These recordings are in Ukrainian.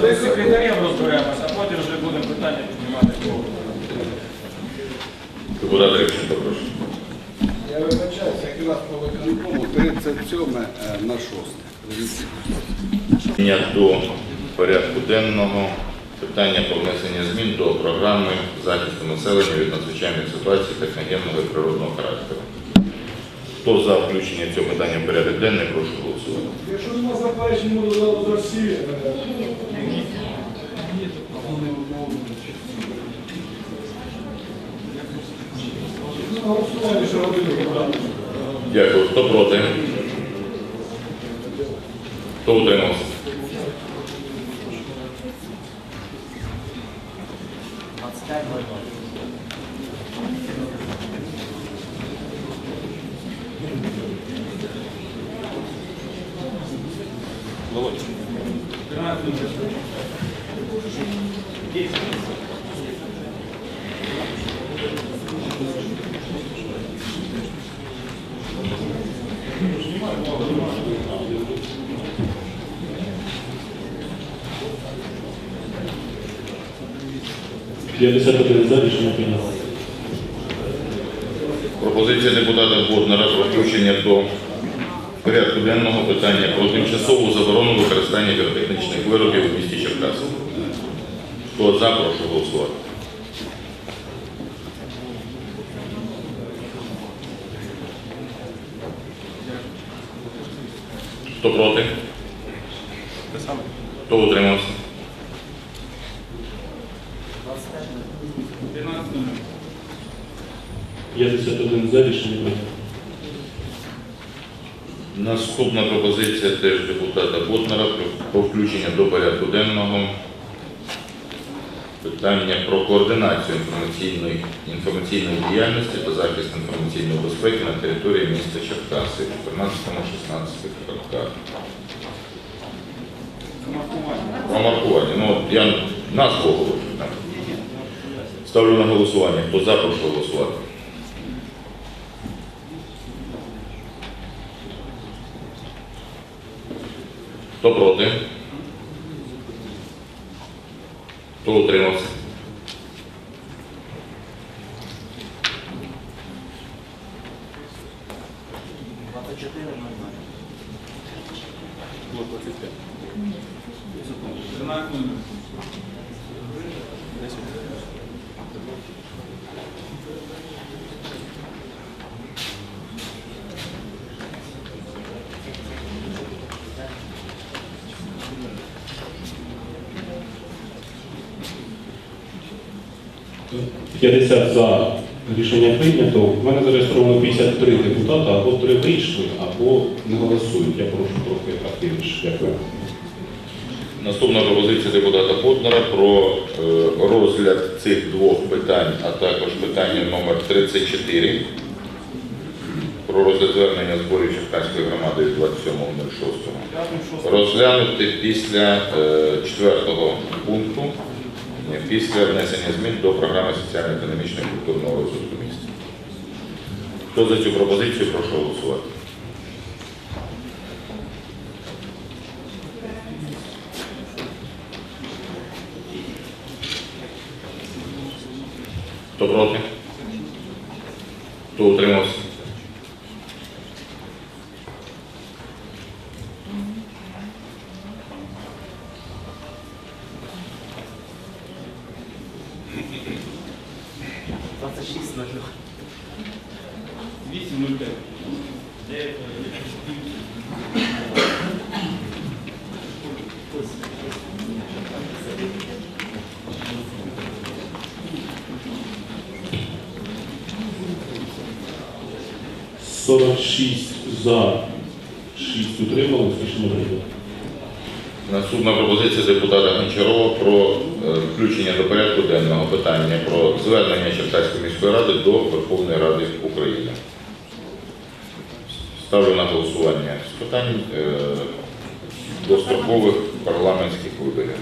З секретарем розберемося, а потім вже будемо питання піднімати. Депутат Рибченко, прошу. Я вибачаюся, як у нас по виконкому 37 е, на 6. Питання до порядку денного. Питання про внесення змін до програми захисту населення від надзвичайних ситуацій техногенного і природного характеру. Хто за включення цього питання в порядок денний, прошу голосувати. Якщо нема заперечень, можу зараз за всі. На голосування ще годину побрати. Дякую. Хто проти? Хто утримався? за рішення прийнято. Пропозиція депутата Боднара про включення до порядку денного питання про тимчасову заборону використання піротехнічних виробів у місті Черкаси. Хто за, прошу голосувати. Хто проти? Хто утримався? Я 51 за рішення. Наступна пропозиція теж депутата Ботнара про- включення до порядку денного питання про координацію інформаційної, інформаційної діяльності та захист інформаційної безпеки на території міста Черкаси 14-16 роках. Про маркування. Ну, я назву говорю. так. Ставлю на голосування. Хто за, прошу голосувати. Хто проти? Хто утримався? – 50 за рішення прийнято. У мене зареєстровано 53 депутата, або три вийшли, або не голосують. Я прошу трохи активніше. Дякую. Наступна пропозиція депутата Потнера про е, розгляд цих двох питань, а також питання номер 34 про розгляд звернення зборів Черкаської громади від 27.06. Розглянути після е, четвертого пункту, після внесення змін до програми соціально-економічного і культурного розвитку міста. Хто за цю пропозицію, прошу голосувати. Хто проти? Хто утримався? – 46 за, 6 утрималось, рішення прийнято. Наступна пропозиція депутата Гончарова про е, включення до порядку денного питання про звернення Черкаської міської ради до Верховної Ради України. Ставлю на голосування з питань е, дострокових парламентських виборів.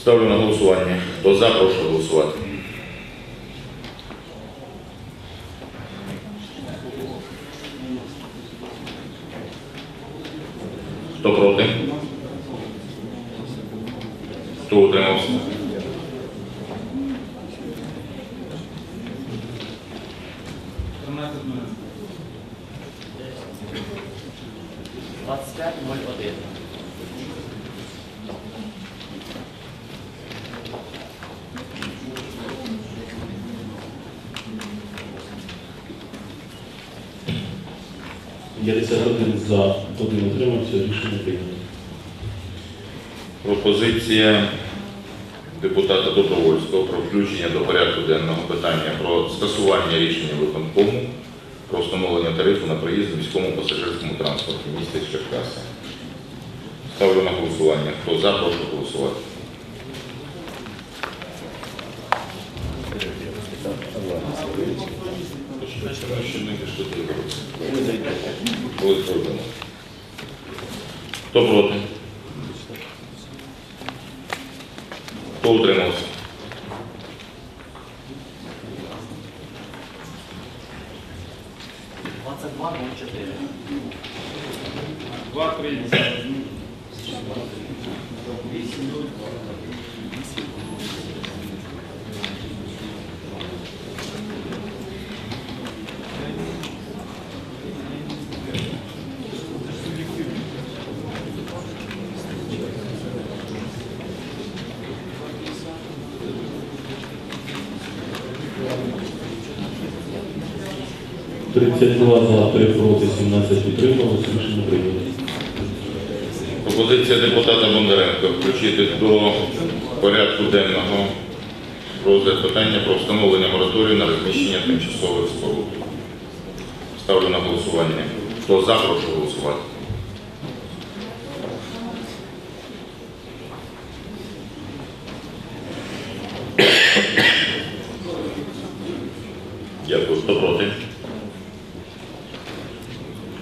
Ставлю на голосування. Хто за, прошу голосувати. Хто проти? Хто утримався? За, один утримався, рішення прийнято. Пропозиція депутата Добровольського про включення до порядку денного питання про скасування рішення виконкому про встановлення тарифу на проїзд в міському пасажирському транспорті міста Черкаси. Ставлю на голосування. Хто за, прошу голосувати. Хто проти? Хто утримався? 32 за, 3 проти, 17 підтрималось, рішення прийнято. Пропозиція депутата Бондаренко включити до порядку денного розгляд питання про встановлення мораторію на розміщення тимчасової споруди. Ставлю на голосування. Хто за, прошу голосувати.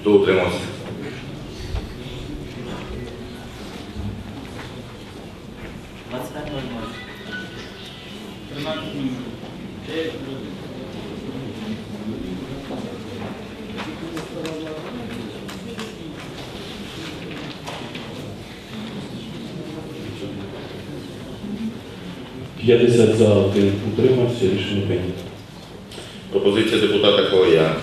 Хто утримався? Двадцять п'ять ноль ноль. 13 минут. П'ятдесят за, один утримався, рішення прийнято. Пропозиція депутата Колоя.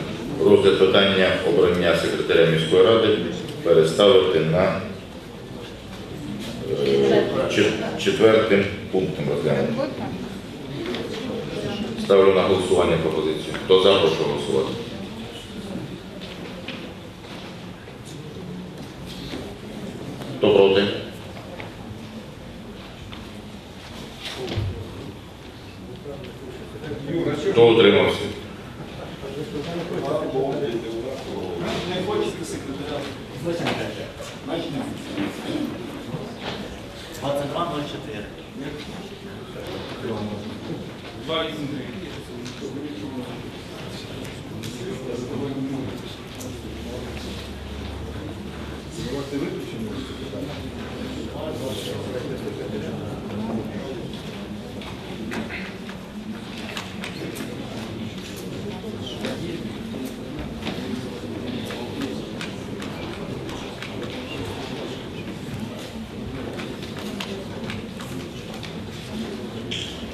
Розгляд питання обрання секретаря міської ради переставити на е, четвертим пунктом розглянути. Ставлю на голосування пропозицію. Хто за, прошу голосувати. Хто проти? Хто утримався?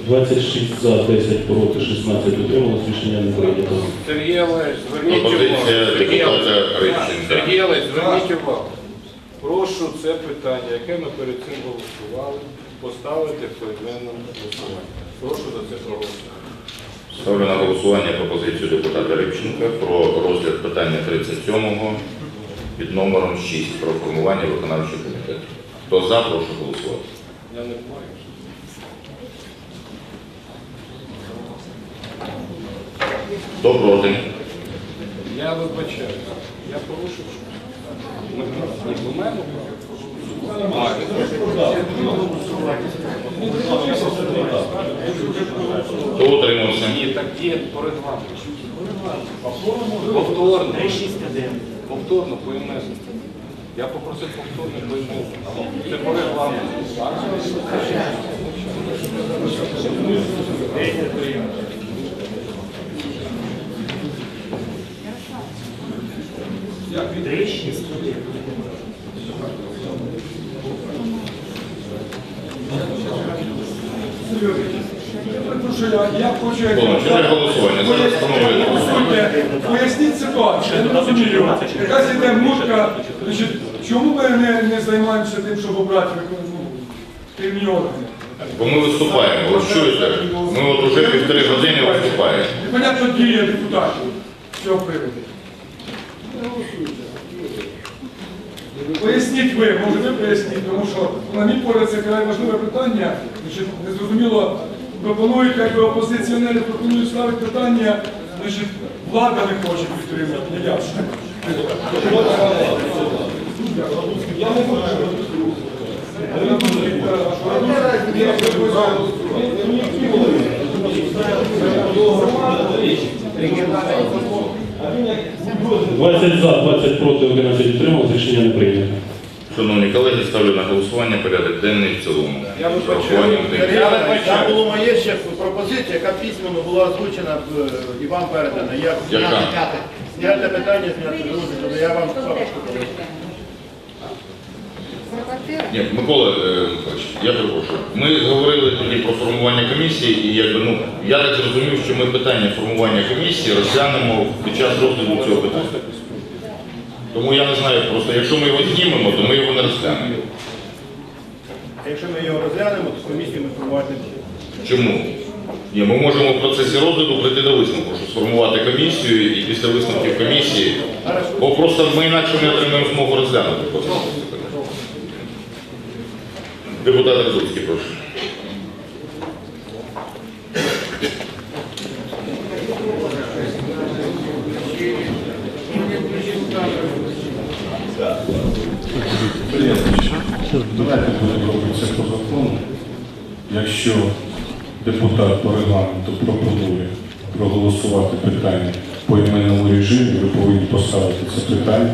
26 за, 10 проти, 16 утрималось, рішення не прийнято. Сергій Олегович, зверніть увагу. Пропозиція Сергій депутата Олегович, Рибченка. Сергій зверніть увагу. Прошу це питання, яке ми перед цим голосували, поставити в поіменному голосуванні. Прошу за це проголосувати. Ставлю на голосування пропозицію депутата Рибченка про розгляд питання 37-го під номером 6 про формування виконавчого комітету. Хто за, прошу голосувати. Я не знаю. Хто проти? Я вибачаю. Я порушив. Ми? Хто утримався? Ні, так є перед вами. Повторно. Повторно поіменно. Я попросив повторно поіменно. Це по регламенту. Що я, хочу... Поясніть ситуацію. Якась іде мутка. Значить, чому ми не, не займаємося тим, щоб обрати ну, органи? Бо ми виступаємо. Ви чуєте? Ми от уже півтори години виступаємо. Непонятно дія депутатів цього приводу. Поясніть ви, може ви поясніть, тому що, на мій погляд, це край важливе питання. Значить, незрозуміло, пропонують, якби опозиціонери пропонують ставити питання, значить, влада не хоче підтримати, не я. Я не можу. – 20 за, 20 проти, 11 утрималось, рішення не прийнято. Шановні колеги, ставлю на голосування порядок денний в цілому. Я вибачаю. Тих- Там було моє ще пропозиція, яка письменно була озвучена в- і вам передана. Я Яка? зняти зняти питання, зняти друзі, але я вам повідомлю. Ні, Микола е, Михайлович, я перепрошую. Ми говорили тоді про формування комісії, і якби ну я так зрозумів, що ми питання формування комісії розглянемо під час розгляду цього питання. Тому я не знаю, просто якщо ми його знімемо, то ми його не розглянемо. А Якщо ми його розглянемо, то комісію ми формувати не будемо. Чому? Ні, ми можемо в процесі розгляду прийти до висновку, що сформувати комісію і після висновків комісії, бо просто ми інакше не отримаємо змогу розглянути. Депутат Радуцький, прошу. Це по закону. Якщо депутат по регламенту пропонує проголосувати питання по іменному режимі, ви повинні поставити це питання.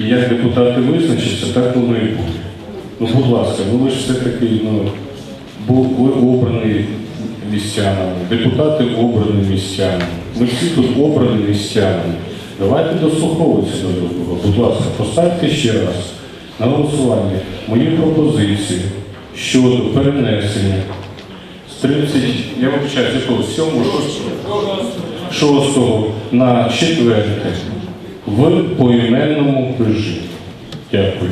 І як депутати визначаться, так воно і буде. Ну, будь ласка, ну ви ж все-таки ну, був ви обраний містянами, депутати обрані містянами. Ми всі тут обрані містянами. Давайте дослуховуватися до другого. Будь ласка, поставте ще раз на голосування мої пропозиції щодо перенесення з 30, я вибачаю, якого 7 6 на 4 в поіменному режимі. Дякую.